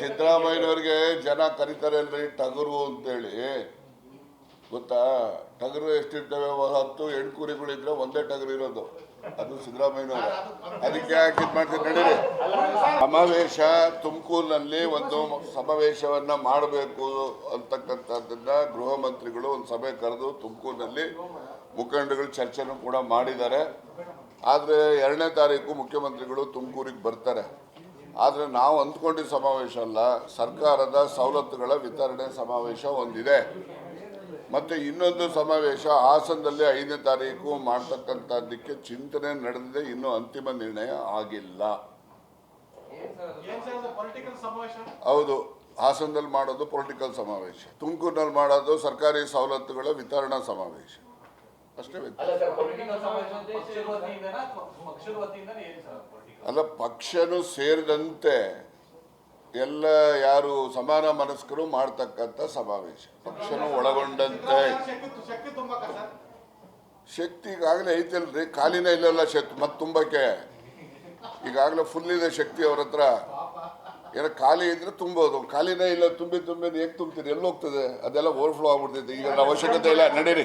ಸಿದ್ದರಾಮಯ್ಯನವ್ರಿಗೆ ಜನ ಕರೀತಾರೆ ಅಲ್ರಿ ಟಗರು ಅಂತೇಳಿ. ಗೊತ್ತಾ? ಟಗರು ಎಷ್ಟಿರ್ತವೆ? ಹತ್ತು, ಎಂಟು ಕುರಿಗಳಿದ್ರೆ ಒಂದೇ ಟಗರು ಇರೋದು. ಅದು ಸಿದ್ದರಾಮಯ್ಯನವ್ರ. ಅದಕ್ಕೆ ಯಾಕೆ ಇದು ಮಾಡ್ತೀನಿ ನಡೀರಿ. ಸಮಾವೇಶ ತುಮಕೂರಿನಲ್ಲಿ ಒಂದು ಸಮಾವೇಶವನ್ನ ಮಾಡಬೇಕು ಅಂತಕ್ಕಂಥದ್ದನ್ನ ಗೃಹ ಮಂತ್ರಿಗಳು ಒಂದು ಸಭೆ ಕರೆದು ತುಮಕೂರಿನಲ್ಲಿ ಮುಖಂಡಗಳು ಚರ್ಚೆನೂ ಕೂಡ ಮಾಡಿದ್ದಾರೆ. ಆದರೆ ಎರಡನೇ ತಾರೀಕು ಮುಖ್ಯಮಂತ್ರಿಗಳು ತುಮಕೂರಿಗೆ ಬರ್ತಾರೆ. ಆದರೆ ನಾವು ಅಂದ್ಕೊಂಡಿದ್ದ ಸಮಾವೇಶ ಅಲ್ಲ, ಸರ್ಕಾರದ ಸವಲತ್ತುಗಳ ವಿತರಣೆ ಸಮಾವೇಶ ಒಂದಿದೆ. ಮತ್ತು ಇನ್ನೊಂದು ಸಮಾವೇಶ ಹಾಸನದಲ್ಲಿ ಐದನೇ ತಾರೀಕು ಮಾಡ್ತಕ್ಕಂಥದ್ದಕ್ಕೆ ಚಿಂತನೆ ನಡೆದಿದೆ, ಇನ್ನೂ ಅಂತಿಮ ನಿರ್ಣಯ ಆಗಿಲ್ಲ. ಹೌದು, ಹಾಸನದಲ್ಲಿ ಮಾಡೋದು ಪೊಲಿಟಿಕಲ್ ಸಮಾವೇಶ. ತುಮಕೂರಿನಲ್ಲಿ ಮಾಡೋದು ಸರ್ಕಾರಿ ಸವಲತ್ತುಗಳ ವಿತರಣಾ ಸಮಾವೇಶ. ಅಲ್ಲ ಪಕ್ಷನು ಸೇರಿದಂತೆ ಎಲ್ಲ ಯಾರು ಸಮಾನ ಮನಸ್ಕರು ಮಾಡ್ತಕ್ಕಂಥ ಸಮಾವೇಶ. ಪಕ್ಷನು ಒಳಗೊಂಡಂತೆ. ಶಕ್ತಿ ಈಗಾಗಲೇ ಐತಲ್ರಿ ಖಾಲಿನೇ ಇಲ್ಲಲ್ಲ ಶಕ್ತಿ ಮತ್ತೆ ತುಂಬಕ್ಕೆ. ಈಗಾಗಲೇ ಫುಲ್ ಇದೆ ಶಕ್ತಿ ಅವ್ರ ಹತ್ರ. ಏನೋ ಖಾಲಿ ಇದ್ರೆ ತುಂಬೋದು. ಖಾಲಿನೇ ಇಲ್ಲ ತುಂಬಿ ತುಂಬಿ ಹೇಗೆ ತುಂಬ್ತೀರಿ? ಎಲ್ಲೋಗ್ತದೆ ಅದೆಲ್ಲ ಓವರ್ಫ್ಲೋ ಆಗ್ಬಿಡ್ತೈತೆ. ಈಗ ಅವಶ್ಯಕತೆ ಇಲ್ಲ ನಡೀರಿ.